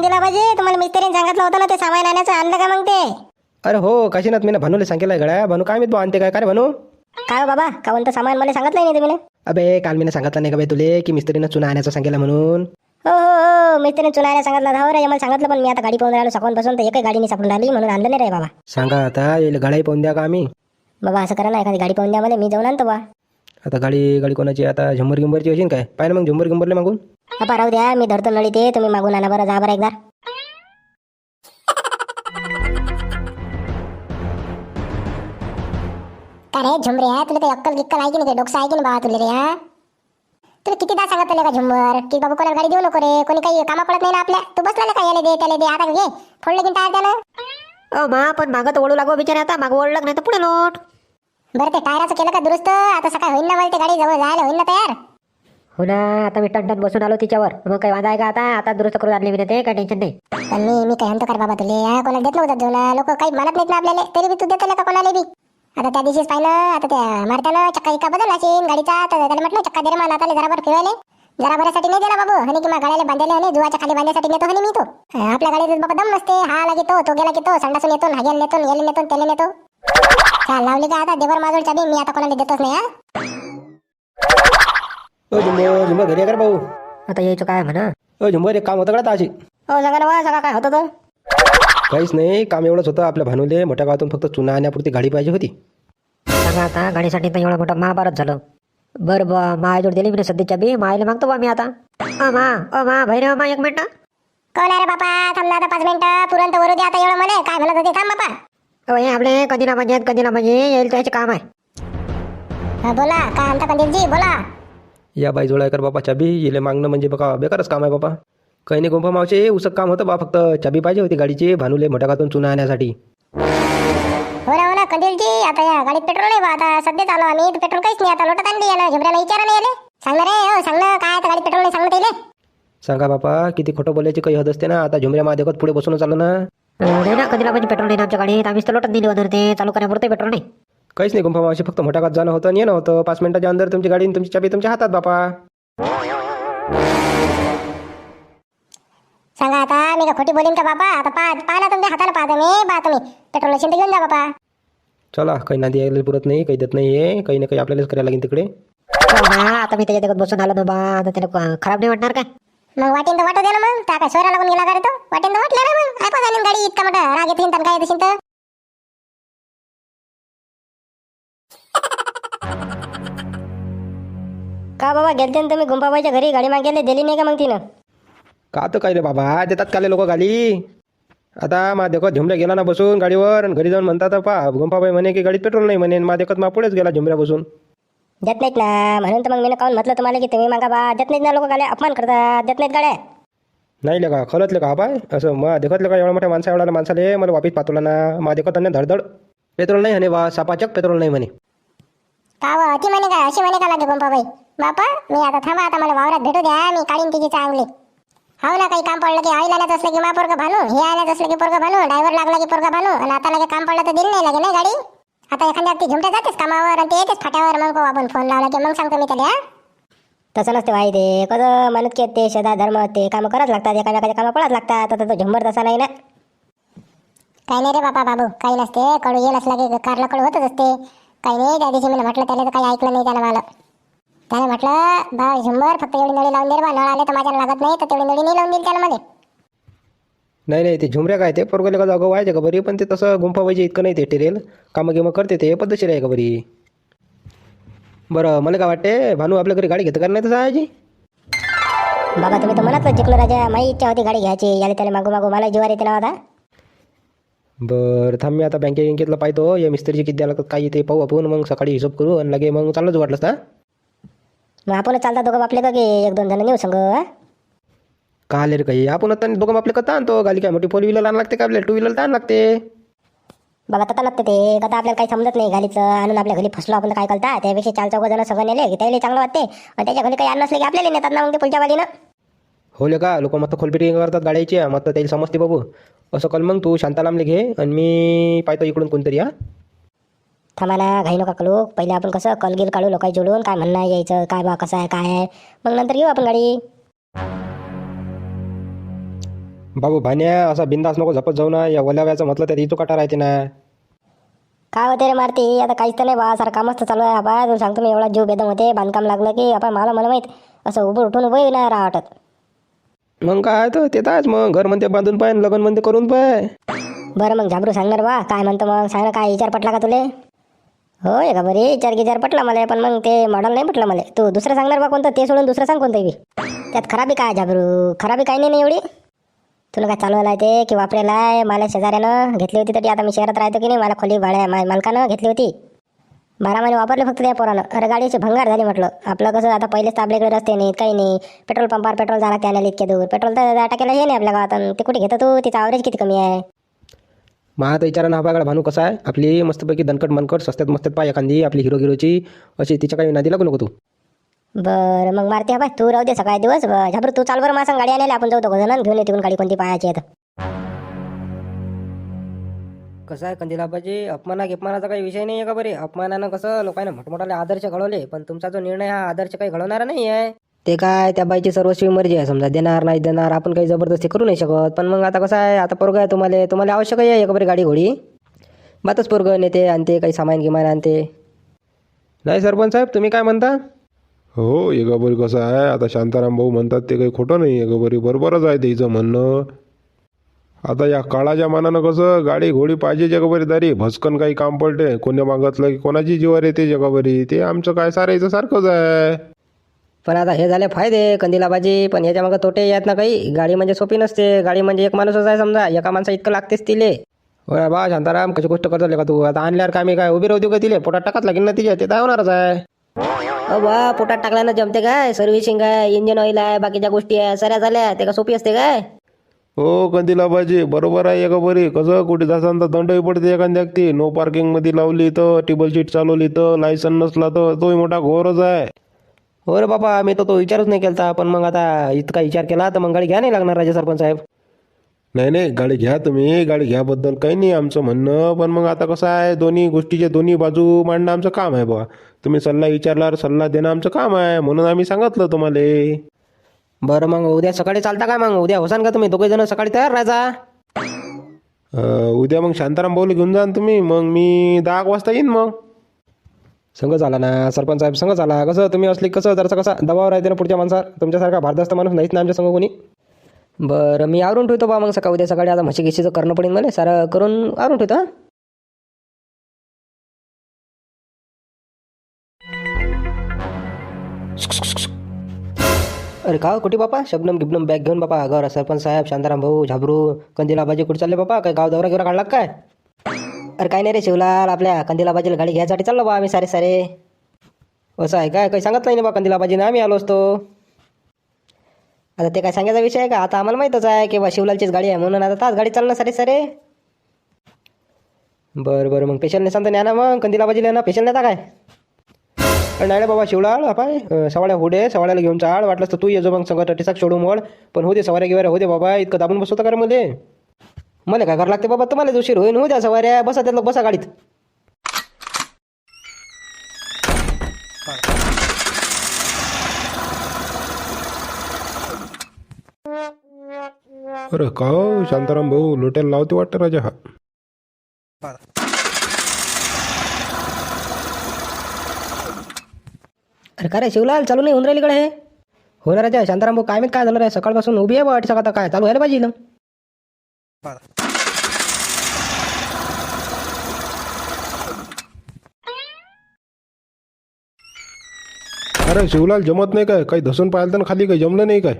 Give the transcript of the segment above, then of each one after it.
Phone दिला पाहिजे तुम्हाला मिस्त्रीने सांगितलं होतं ना ते सामान आणायचं आणलं का मग ते? अरे हो काशीनाथ मी ना भानूला सांगितलं गड्या. भानू काय मी आणते काय? काय भानू? काय हो बाबा का म्हणतं सामान मला सांगितलं नाही तुम्ही अबे काल मी सांगितलं नाही का बाई तुले की मिस्त्रीनं चुना आणायचं सांगितलं म्हणून? हो हो हो मिस्त्रीने चुनायला सांगितलं हो रे मला सांगितलं पण मी आता गाडी पाहून राहिलो सकाळपासून तर एकही गाडीने सापडून राहिली म्हणून आणलं नाही रे बाबा. सांगा आता येईल गाडी पाहून द्या का आम्ही? बाबा असं करा ना एखादी गाडी पाहून द्या मला मी जाऊन आणतो बा. आता गाडी गाडी कोणाची? आता झंबर गिंबरची असेल काय ना मग झंबर गिंबरले मागून. बाबा राहू द्या मी धरतो नळी ते तुम्ही मागून आणा बरं जा बरं एकदा. का रे झुमरे हा? तुला काही अक्कल गिक्कल आहे की नाही डोकं आहे की नाही बाबा तुला रे हा? तुला कितीदा सांगितलं का झुमर? की बाबा कोणाला गाडी देऊ नको रे कोणी काही कामा पडत नाही ना आपल्या? तू बसला का याला दे त्याला दे आता घे. फोडलं की टायर त्यानं अ मा पण मागं तर ओढू लागो बिचारे आता मागं ओढलं नाही तर पुढे लोट बरं ते टायराचं केलं का दुरुस्त? आता सकाळी होईन ना मला ते गाडी जवळ जायला होईन ना तयार. हो ना आता मी टनटन बसून आलो तिच्यावर. मग काय वाजा आहे का आता? आता दुरुस्त करून आणली मी ते काय टेन्शन नाही. पण मी मी काय म्हणतो कर बाबा तुले या कोणाला देत नव्हतं तुला लोक काही म्हणत नाहीत ना आपल्याला. तरी बी तू देतो का कोणाला बी? आता त्या दिवशीच पाहिलं आता त्या मारताना चक्का इका बदलला असेल गाडीचा तर त्याला म्हटलं चक्का दे रे मला आता जराबर फिरवायले. जरा बऱ्यासाठी नाही दिला बाबू. आणि किंवा गाड्याला बांधायला आणि जुवाच्या खाली बांधण्यासाठी नेतो आणि मी तो. आपल्या गाडीत बाबा दम नसते हा लागे तो तो गेला की तो संडासून येतो हाग्याला नेतो याला नेतो त्याला नेतो. चाल लावली का आता? देवर माजोळ चाबी मी आता कोणाला देतोच नाही हा? ओ झुंबर झुंबर घरी आहे का रे भाऊ आता यायचं काय म्हणा ओ झुंबर एक काम होतं का ताशी हो सांगा ना बा सांगा काय होतं तर काहीच नाही काम एवढंच होतं आपल्या भानूले मोठ्या गावातून फक्त चुना आणण्यापुरती गाडी पाहिजे होती सांगा आता गाडीसाठी तर एवढा मोठा महाभारत झालं बरं बा मायाजवळ दिली मी सध्याच्या बी मायला मागतो बा मी आता अ मा अ मा भैरव मा एक मिनिट कोण आहे रे बापा थांब ना आता पाच मिनिटं पुरंत वरू दे आता एवढं मला काय म्हणत होते थांब बापा अ हे आपले कधी ना म्हणजे कधी ना म्हणजे येईल त्याचे काम आहे हा, बोला काय म्हणता कंदीलजी बोला या बाई जोडा कर बापा चाबी येले मागणं म्हणजे बघा बेकारच काम आहे बाबा काही नाही गोंफा मावशे उसक काम होतं बा फक्त चाबी पाहिजे होती गाडीची भानूले मोठ्या गावातून चुना आणण्यासाठी हो ना हो ना कंदीलजी आता या गाडीत पेट्रोल नाही बा आता सध्याच आलो आम्ही तर पेट्रोल काहीच नाही आता लोटत आणली याला झुबऱ्याला विचारा नाही याले. सांग ना रे हो सांग ना काय आता गाडीत पेट्रोल नाही सांग ना त्याले सांगा बापा किती खोटं बोलायची काही हद असते ना आता झुमऱ्या महादेवत पुढे बसून चाललं ना अ, नाही ना कधी ना म्हणजे पेट्रोल नाही ना आमच्या गाडीत आम्हीच तर लोटत दिली वगैरे ते चालू करण्यापुरते पेट्रोल नाही. काहीच नाही गुंफा मावशी फक्त मोठ्या गावात जाणं होतं आणि येणं होतं. पाच मिनिटाच्या अंदर तुमची गाडी आणि तुमची चाबी तुमच्या हातात बापा. सांगा आता मी का खोटी बोलीन का बापा? आता पा पहा ना तुमच्या हाताला पाहतो मी पहा तुम्ही. पेट्रोल मशीन तर घेऊन जा बापा. चला काही नादी यायला पुरत नाही काही देत नाही आहे काही ना काही आपल्यालाच करायला लागेल तिकडे. हो आता मी त्याच्या देखत बसून आलो ना बा आता त्याला क- खराब नाही वाटणार काय मग वाटेन तर वाटू दे ना मग. त्या काय सोयरा लागून गेला का रे तो? वाटेन तर वाटलं ना मग. काय पाहिजे गाडी इतका मोठा राग येते काय येते तर? का बाबा गेलते ना तुम्ही? गुंपाबाईच्या घरी गाडी मागेले दिली नाही का मग तिनं? का तर काय रे बाबा? देतात का लोक गाडी? आता मा देखत झुमऱ्या गेला ना बसून गाडीवर आणि घरी जाऊन म्हणतात पा गुंफाबाई म्हणे की गाडीत पेट्रोल नाही म्हणे मा देखत मा पुढेच गेला झुमऱ्या बसून. देत नाहीत ना. म्हणून तर मग मी काऊन म्हटलं तुम्हाला की तुम्ही मागा बा. देत नाहीत ना लोक गाड्या. अपमान करतात. देत नाहीत गाड्या. नाही लेका खरंच लेका हा पाय असं मा देखत लेका एवढ्या मोठ्या माणसा एवढ्या माणसाले मला वापिस पाठवला ना. मा देखत अन्य धडधड. पेट्रोल नाही म्हणे बा. सापाचक पेट्रोल नाही म्हणे. का व? अति म्हणे काय? अशी म्हणे का लागे गोंपाबाई? बापा मी आता थांबा आता मला वावरात भेटू द्या मी काढीन तिची चांगली. हो ना काही काम पडलं की ऑइल आणायचं असलं की मा पोरगं भानू हे आणायचं असलं की पोरगं भानू ड्रायव्हर लागला की पोरगं भानू आणि आता लगे काम पडलं तर दिली नाही लगे नाही गाडी? आता एखाद्या ती झुमट्या जातेच कामावर आणि ते येतेच फाट्यावर मग आपण फोन लावला की मग सांगतो मी त्याला हा? तसं नसते वाई ते कसं म्हणत की ते शेदा धर्म ते कामं करावं लागतात एकामेकाच्या कामं पडत लागतात आता तो झंबर तसा नाही ना. काही नाही रे बापा बाबू काही नसते कडू येईल असला की कारला कडू होतच असते. काही नाही त्या दिवशी मी म्हटलं त्याला तर काही ऐकलं नाही त्यानं मला. त्याने म्हटलं बा झुंबर फक्त एवढी नळी लावून दे बा नळ आले तर माझ्या लागत नाही तर तेवढी नळी नाही लावून देईल त्यानं मध्ये नाही नाही ते झुमऱ्या काय ते पोरगले का जागं व्हायचे का बरी? पण ते तसं गुंफाबाईचे इतकं नाही ते टेरेल. कामं गिमं करते ते पद्धतशीर आहे का बरी? बरं मला काय वाटते भानू आपल्या घरी गाडी घेतं का नाही तसं आजी? बाबा तुम्ही तर म्हणत जिंकलो राजा माही इच्छा होती गाडी घ्यायची. याला त्याला मागू मागू मला जीवार येते ना आता. बरं थांब मी आता बँके बँकेतलं पाहतो. या मिस्त्रीचे किती द्यायला लागतात काय ते पाहू आपण. मग सकाळी हिशोब करू आणि लगे मग चाललंच वाटलंस ना मग आपणच चालता दोघं आपले का की एक दोन जण नेऊ संग हा? का आले रे काही? आपण आता दोघं आपले कथा आणतो गाडी काय मोठी फोर व्हीलर आण लागते का आपल्याला? टू व्हीलर आण लागते. बाबा तथा लागते ते. आता आपल्याला काही समजत नाही गाडीचं आणून आपल्या घरी फसलो आपण तर काय करता? त्यापेक्षा चार चौघ जण सगळं नेले की त्याला चांगलं वाटते. आणि त्याच्या घरी काही आणलं नसले की आपल्याला नेतात ना मग ते पुढच्या वालीनं. हो ले का? लोक मस्त खोलपिटी करतात गाड्याची. मग त्याला समजते बाबू. असं कल मग तू. शांतालामले घे. आणि मी पाहतो इकडून कोणतरी हा? थांबा ना घाई नका कळू पहिले आपण कसं कलगिल काढू लोकांची जोडून काय म्हणणं आहे यायचं काय बा कसं आहे काय आहे. मग नंतर घेऊ आपण गाडी. बाबू भान्या असा बिंदास नको झपत जाऊ ना. या ओल्याव्याचं म्हटलं त्यात इतो काटा राहते ना. काय होते रे मारती? आता काहीच तर नाही बा. सारं कामच तर चालू आहे. बा तुला सांगतो मी एवढा जीव बेदम होते. बांधकाम लागलं की आपण मला मला माहीत. असं उभं उठून उभं नाही राहा वाटत. मग काय तर ते ताच मग घर म्हणते बांधून पाय आणि लग्न म्हणते करून पाय. बरं मग झाबरू सांगणार बा. काय म्हणतो मग? सांग ना काय विचार पटला का तुले? होय का बरे विचार गिचार पटला मला पण मग ते मॉडल नाही पटलं मला. तू दुसरं सांगणार बा कोणतं? ते सोडून दुसरं सांग कोणतं बी. त्यात खराबी काय झाबरू खराबी काही नाही एवढी? तुला काय चालवायला आहे ते? की वापरायला आहे? मला शेजाऱ्यानं घेतली होती तरी आता मी शहरात राहतो की नाही? मला खोली भाड्या मा- मालकानं घेतली होती. बारा महिने वापरले फक्त त्या पोरानं. अरे गाडीची भंगार झाली म्हटलं. आपलं कसं आता पहिलेच तर आपल्याकडे रस्ते नाहीत काही नाही. पेट्रोल पंपावर पेट्रोल झाला त्याला इतक्या दूर पेट्रोल तर टाकायला हे नाही आपल्या गावात. ते कुठे घेतो तू? तिचा ॲव्हरेज किती कमी आहे? मग आता विचारा ना आपल्याकडे भानू कसा आहे? आपली मस्तपैकी दणकट मनकट सस्त्यात मस्त्यात पाय एखादी आपली हिरो हिरोची अशी तिच्या काही नादी लागू नको तू. बरं मग मारते बाय तू राहू दे सकाळी दिवस. ब- झाबरू तू चाल बरं माझं गाडी आलेली आपण जाऊ दोघं जण. घेऊन येते गाडी कोणती पाहायची आहे. कसं आहे कंदिलाबाजी? अपमाना गिपमानाचा काही विषय नाही आहे का बरे? अपमानानं कसं लोकांना मोठमोठाले आदर्श घडवले पण तुमचा जो निर्णय हा आदर्श काही घडवणारा नाही आहे ते काय त्या बाईची सर्वस्वी मर्जी आहे. समजा देणार नाही देणार आपण काही जबरदस्ती करू नाही शकत. पण मग आता कसं आहे आता पोरग आहे तुम्हाला तुम्हाला आवश्यक आहे का बरी गाडी घोडी? बातच पोरग नेते आणते काही सामान गिमान आणते. नाही सरपंच साहेब तुम्ही काय म्हणता? हो एकाबरी कसं आहे आता शांताराम भाऊ म्हणतात ते काही खोटं नाही एकाबरी बरोबरच आहे त्याचं म्हणणं. आता या काळाच्या मानानं कसं गाडी घोडी पाहिजे जगाबरी दारी भस्कन काही काम पडते कोण्या मागतलं की कोणाची जीवर येते जगाबरी ते आमचं काय सारायचं सारखंच आहे. पण आता हे झाले फायदे कंदिलाबाजी पण याच्या मागं तोटे आहेत ना काही. गाडी म्हणजे सोपी नसते. गाडी म्हणजे एक माणूसच आहे समजा. एका माणसा इतकं लागतेच तिले. होय बा शांताराम कशी गोष्ट करतो का तू? आता आणल्यावर काय मी काय उभी राहू देऊ का तिले? पोटात टाकत लागेल ना तिच्या? ते तर होणारच आहे? अ बा पोटात टाकल्यानं जमते काय? सर्व्हिसिंग आहे इंजिन ऑइल आहे बाकीच्या गोष्टी आहे. सऱ्या झाल्या. ते का सोपी असते काय? हो कंदिलाबाजी. बरोबर आहे एकाबरी कसं? कुठे जासान तर दंडही पडते एखाद्या ती नो पार्किंगमध्ये लावली तर टेबल सीट चालवली तर लायसन नसला तर तोही मोठा घोरच आहे. हो रे बाबा मी तर तो विचारच नाही केला पण मग आता इतका विचार केला तर मग गाडी घ्या नाही लागणार राजे सरपंच साहेब. नाही नाही गाडी घ्या तुम्ही गाडी घ्याबद्दल काही नाही आमचं म्हणणं पण मग आता कसं आहे दोन्ही गोष्टीचे दोन्ही बाजू मांडणं आमचं काम आहे बा तुम्ही सल्ला विचारल्यावर सल्ला देणं आमचं काम आहे म्हणून आम्ही सांगितलं तुम्हाला. बरं मग उद्या सकाळी चालता काय मग? उद्या होसान का तुम्ही? दोघे जण सकाळी तयार राहायचा उद्या मग शांताराम भाऊला घेऊन जा तुम्ही मग मी दहा वाजता येईन मग. संघ झाला ना सरपंच साहेब संघ झाला. कसं तुम्ही असले कसं जरसा कसा दबाव राहते ना पुढच्या माणसावर? तुमच्यासारखा भारदस्त माणूस नाहीत ना आमच्या संघ कोणी? बरं मी आवरून ठेवतो बा मग सकाळ उद्या सकाळी. आता म्हशी घेशीचं करणं पडेल मला सारं करून आवरून ठेवतो हां. अरे का हो, कुठे बापा? शबनम गिबनम बॅग घेऊन बापा घर सरपंच साहेब शांताराम भाऊ झाबरू कंदिलाबाजी कुठे चालले बापा? काय गाव दौरा गिरा काढला काय? अरे काय नाही रे शिवलाल आपल्या कंदिलाबाजीला गाडी घ्यायसाठी चाललो बा आम्ही सारे सारे. असं आहे काय? काही सांगत नाही ना बा कंदिलाबाजीनं आम्ही आलो असतो. आता ते काय सांगायचा विषय आहे का? आता आम्हाला माहीतच आहे की बा शिवलालचीच गाडी आहे म्हणून आता तास गाडी चालणार सारे सारे. बरं बरं मग पेशल सांगता तर ना मग कंदिला बाजीला ना पेशल नाही काय नाही रे बाबा शिवलाळ पाय सवाड्या होडे सवाड्याला घेऊन चाळ वाटलंस तर तू ये जो मग संगत टिसाक सोडू मोड. पण होते सवाऱ्या गिवाऱ्या होते बाबा इतकं दाबून बसवता का मध्ये मला काय करावं लागते बाबा? तुम्हाला उशीर होईन हो द्या सवाऱ्या. बसा त्यातलं बसा गाडीत. अरे का हो, शांताराम भाऊ? लोट्याला लावते वाटतं राजा हा. अरे काय रे शिवलाल चालू नाही होऊन राहिली कडे हे? होणार आहे शांताराम भाऊ काय माहीत काय झालं रे? सकाळपासून उभी आहे बा वाट आता काय चालू व्हायला पाहिजे ना अरे शिवलाल जमत नाही काय? काही धसून पाहिलं तर खाली काही जमलं नाही काय?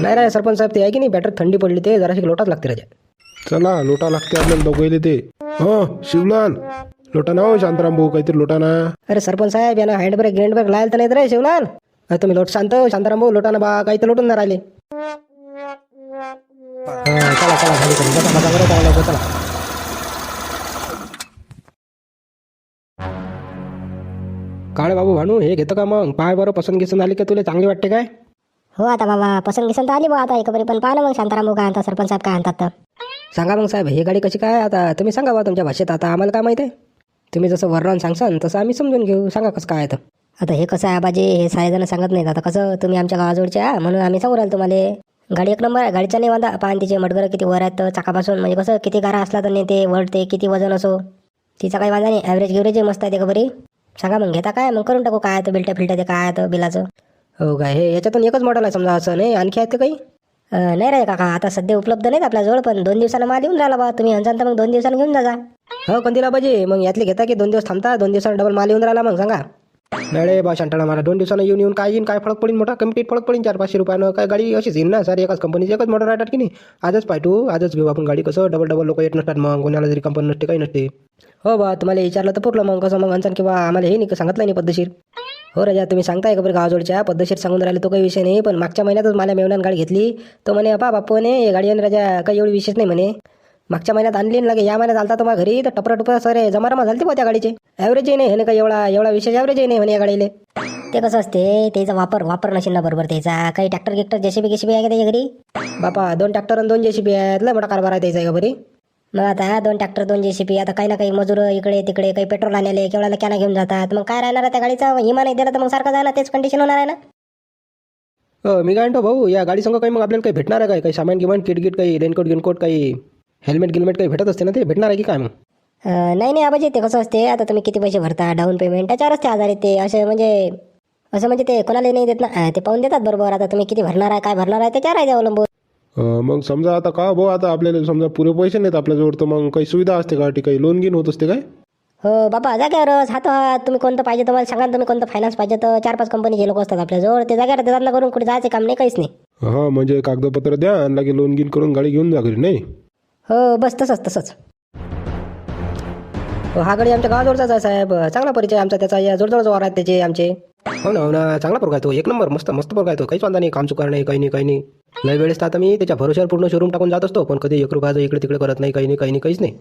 नाही रे सरपंच साहेब ते आहे की नाही? बॅटरी थंडी पडली ते जराशी लोटाच लागते राजा. चला लोटा लागते आपल्याला दोघायले ते. हो शिवलाल. लोटा ना हो शांताराम भाऊ काहीतरी लोटा ना. अरे सरपंच साहेब यानं हँड ब्रेक ग्रँड ब्रेक लायल तर नाही रे शिवलाल. अरे तुम्ही लोट शांत शांताराम भाऊ लोटाना बा काही तर लोटून नाही राहिले. हा, चला चला बसा बसा बरं चला काळे बाबू भानू हे घेतं का मग? पाय बरं पसंत गिसंत आली का तुला? चांगली वाटते काय? हो आता बाबा पसंत गिसंत आली बा आता. एकबरी पण पाहिलं मग. शांताराम काय आणतात सरपंच साहेब काय आणतात तर. सांगा मग साहेब ही गाडी कशी काय? आता तुम्ही सांगा बा तुमच्या भाषेत. आता आम्हाला काय माहिती? आहे तुम्ही जसं वर्णन सांगसान तसं आम्ही समजून घेऊ. सांगा कसं काय आहे तर. आता हे कसं आहे बाजी हे सारे जण सांगत नाहीत. आता कसं? तुम्ही आमच्या गावाजवळचे आहे म्हणून आम्ही सांगू राहिलो तुम्हाला. गाडी एक नंबर आहे. गाडीचा नाही वांदा. पान तिचे मडगरं किती वर आहेत चाकापासून. म्हणजे कसं किती गारा असला तर नाही ते वळते किती वजन असो. तिचा काही वांदा नाही. ॲव्हरेज गिव्हरेज मस्त आहे ते का बरी सांगा मग घेता काय? मग करून टाकू काय तर बिलट्या फिल्ट्या ते काय तर बिलाचं. हो काय हे याच्यातून एकच मॉडेल आहे समजा असं नाही? आणखी आहेत काही? नाही रे काका आता सध्या उपलब्ध नाहीत आपल्याजवळ पण दोन दिवसानं माल येऊन राहिला बा. तुम्ही हंजाल तर मग दोन दिवसानं घेऊन जा हो कंदीला पाहिजे. मग यातले घेता की दोन दिवस थांबता? दोन दिवसानं डबल माल येऊन राहिला मग सांगा. नाही रे बा शांताळा मला दोन दिवसानं येऊन येऊन काय येईन काय फरक पडेल मोठा कमिटीत फरक पडेल चार पाचशे रुपयानं. काय गाडी अशीच येईल ना? सर एकाच कंपनीची एकच मोटर राहतात की नाही? आजच पाठवू आजच घेऊ आपण गाडी कसं? डबल डबल लोक येत नसतात मग. कोणाला जरी कंपनी नसते काही नसते. हो बा तुम्हाला विचारलं तर पुरलं मग. कसं मग? आणसान किंवा आम्हाला हे नाही सांगितलं नाही पद्धतशीर? हो राजा तुम्ही सांगताय का बरं गावाजवळच्या पद्धतशीर सांगून राहिले तो काही विषय नाही पण मागच्या महिन्यातच मला मेवण्यात गाडी घेतली. तो म्हणे बापा बाप्पू म्हणे हे गाडी आणि राजा काही एवढी विशेष नाही म्हणे. मागच्या महिन्यात आणली आणि लगे या महिन्यात आलता तुम्हाला घरी तर टपरा टुपरा सरे जमारामा झालते बा त्या गाडीचे. ॲव्हरेजही नाही हे काही एवढा एवढा विशेष ॲव्हरेजही नाही म्हणे या गाडीले. ते कसं असते त्याचा वापर वापर नशील ना बरोबर त्याचा. काही ट्रॅक्टर गिक्टर जेसीबी गेसीबी आहे का त्याच्या घरी? बापा दोन ट्रॅक्टर आणि दोन जेसीबी आहेत. लय मोठा कारभार आहे त्याचा का बरी. मग आता दोन ट्रॅक्टर दोन जेसीबी आता काही ना काही मजूर इकडे तिकडे काही पेट्रोल आणायला केवढ्याला कॅना घेऊन जातात. मग काय राहणार आहे त्या गाडीचा? विमा नाही दिला तर मग सारखं जाणार तेच कंडिशन होणार आहे ना? अ, मी काय म्हणतो भाऊ या गाडी संग काही मग आपल्याला काही भेटणार आहे काय? काही सामान गिमान किट गिट काही रेनकोट गिनकोट काही हेल्मेट गिल्मेट काही भेटत असते ना ते? भेटणार आहे की काय मग? नाही नाही आबाजी ते कसं असते आता तुम्ही किती पैसे भरता डाऊन पेमेंट त्याच्यावरच ते आधारित ते असे म्हणजे असं म्हणजे ते कोणाला नाही देत ना ते पाहून देतात बरोबर आता तुम्ही किती भरणार आहे काय भरणार आहे त्याच्यावर आहे ते अवलंबून. अं, मग समजा आता का भाऊ आता आपल्याला समजा पुरे पैसे नाहीत आपल्याजवळ तर मग काही सुविधा असते का ती काही लोन गिन होत असते काय? हो बाबा जाग्यावरच हात हात तुम्ही कोणतं पाहिजे तुम्हाला सांगा ना तुम्ही कोणतं फायनान्स पाहिजे तर चार पाच कंपनीचे लोक असतात आपल्याजवळ ते जाग्यावर देतात ना करून कुठे जायचं काम नाही काहीच नाही. हां म्हणजे कागदपत्र द्या आणि लागे लोन गिन करून गाडी घेऊन जा घरी नाही? हो बस तसंच तसंच. हो, हा गाडी आमच्या गावाजवळचाच आहे साहेब. चांगला परिचय आमचा त्याचा. या जोडजोड वार आहेत त्याचे आमचे. हो ना हो ना. चांगला पोरगा आहे तो. एक नंबर. मस्त मस्त पोरगा आहे तो. काहीच वांधा नाही. काम चुकार नाही काही नाही काही नाही. लय वेळेस तर आता मी त्याच्या भरोश्यावर पूर्ण शोरूम टाकून जात असतो. पण कधी एक रुपयाचं इकडे तिकडे करत नाही काही नाही काही नाही काहीच नाही.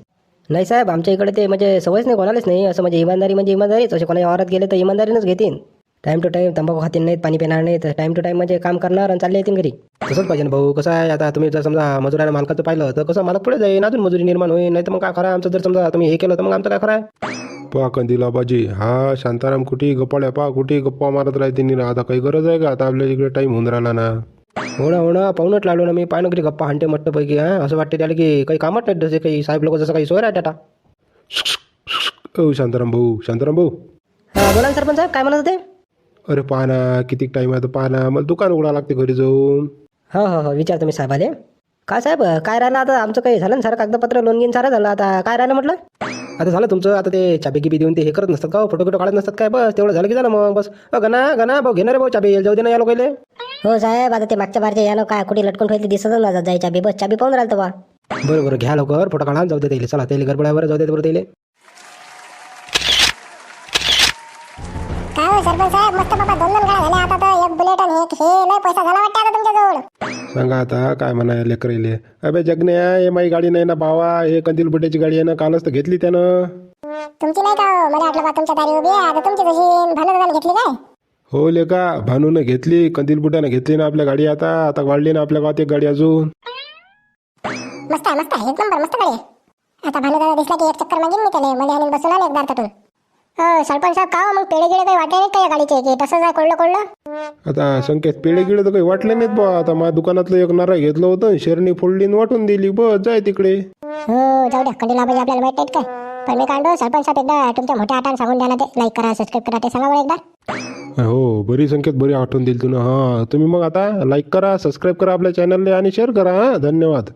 नाही साहेब आमच्या इकडे ते म्हणजे सवयच नाही कोणालाच नाही. असं म्हणजे इमानदारी म्हणजे इमानदारीच. असे कोणाच्या वावरात गेले तर इमानदारीनंच घेतील टाईम टू टाईम तंबाखू खातील नाहीत पाणी पिणार नाहीत. टाईम टू टाईम म्हणजे काम करणार आणि चालले येतील घरी. तसंच पाहिजे ना भाऊ. कसं आहे आता तुम्ही जर समजा मजुराने मालकाचं पाहिलं तर कसं मालक पुढे जाईल अजून मजुरी निर्माण होईल नाही तर मग काय खरं आमचं जर समजा तुम्ही हे केलं तर मग आमचं काय खरं आहे? पहा बाजी हा शांताराम कुठेही गप्पाड्या पहा कुठेही गप्पा मारत राहते नि आता काही गरज आहे का? आता आपल्या इकडे टाईम होऊन राहिला ना. हो ना हो ना. पाहूनच लागलो ना मी. पाहिलं किती गप्पा हाणते मट्टपैकी हा. असं वाटते त्याला की काही कामच नाही जसे काही. साहेब लोक जसं काही सोय राहते आता. ओ शांताराम भाऊ. शांताराम भाऊ. हा, बोला ना सरपंच साहेब काय म्हणत होते? अरे पहा ना किती टाईम आहे तर पहा ना मला दुकान उघडा लागते घरी जाऊन. हो हो हो विचारतो मी साहेबाले. काय साहेब काय राहिलं आता? आमचं काही झालं ना सारं? कागदपत्र लोन घेऊन सारं झालं आता. काय राहिलं म्हटलं? आता झालं तुमचं? आता ते चाबी गिबी देऊन ते हे करत नसतात का फोटो बिटो काढत नसतात काय? बस तेवढं झालं की झालं मग बस. अ, गणा गणा भाऊ घेणार भाऊ चाबी? जाऊ दे ना या लोकांना हो साहेब आता ते मागच्या बारच्या यानं काय कुठे लटकून ठेवली दिसतच ना जायच्या चाबी बस चाबी पाहून राहिलं बा बरं बरं घ्या लवकर फोटो काढा जाऊ दे त्याला. चला त्याला गडबडावर जाऊ दे बरं त्याला. सरपंच साहेब मस्त बाबा दोन दोन गाड्या झाल्या आता तर एक बुलेट आणि एक हे लय पैसा झाला वाटतं आता तुमच्याजवळ. सांगा आता काय म्हणा लेकराईले अबे जगण्या हे माई गाडी नाही ना भावा हे कंदील बुड्याची गाडी आहे ना कालच तर घेतली त्यानं. तुमची नाही का हो? मला वाटलं बा तुमच्या दारी उभी आहे आता तुमची जशी भानदादाने घेतली काय? हो लेका भानूनं घेतली कंदील बुड्यानं घेतली ना आपल्या गाडी आता आता वाढली ना आपल्या गावात एक गाडी अजून. मस्त आहे मस्त आहे एक नंबर मस्त गाडी आहे. आता भानदादा दिसला की एक चक्कर मागीन मी त्याला मला आणि बसून आले एकदा तटून हो सरपंच साहेब का हो? मग पेढे गिळे काही वाटे नाही का या गाडीचे? की तसंच आहे कोळलं कोळलं? आता संकेत पेढे गिळे तर काही वाटले नाहीत बा आता माझ्या दुकानातलं एक नारळ घेतलं होतं शेरणी फोडली आणि वाटून दिली. बस जाय तिकडे. हो जाऊ द्या. कंडीला पाहिजे आपल्याला माहीत नाहीत काय? पण मी काढतो सरपंच साहेब एकदा तुमच्या मोठ्या आटाने सांगून द्या ना ते. लाईक करा सबस्क्राईब करा ते सांगा बरं एकदा. हो बरी संकेत बरी आठवण दिली तुला हां तुम्ही मग आता लाईक करा सबस्क्राईब करा आपल्या चॅनलला आणि शेअर करा हां. धन्यवाद.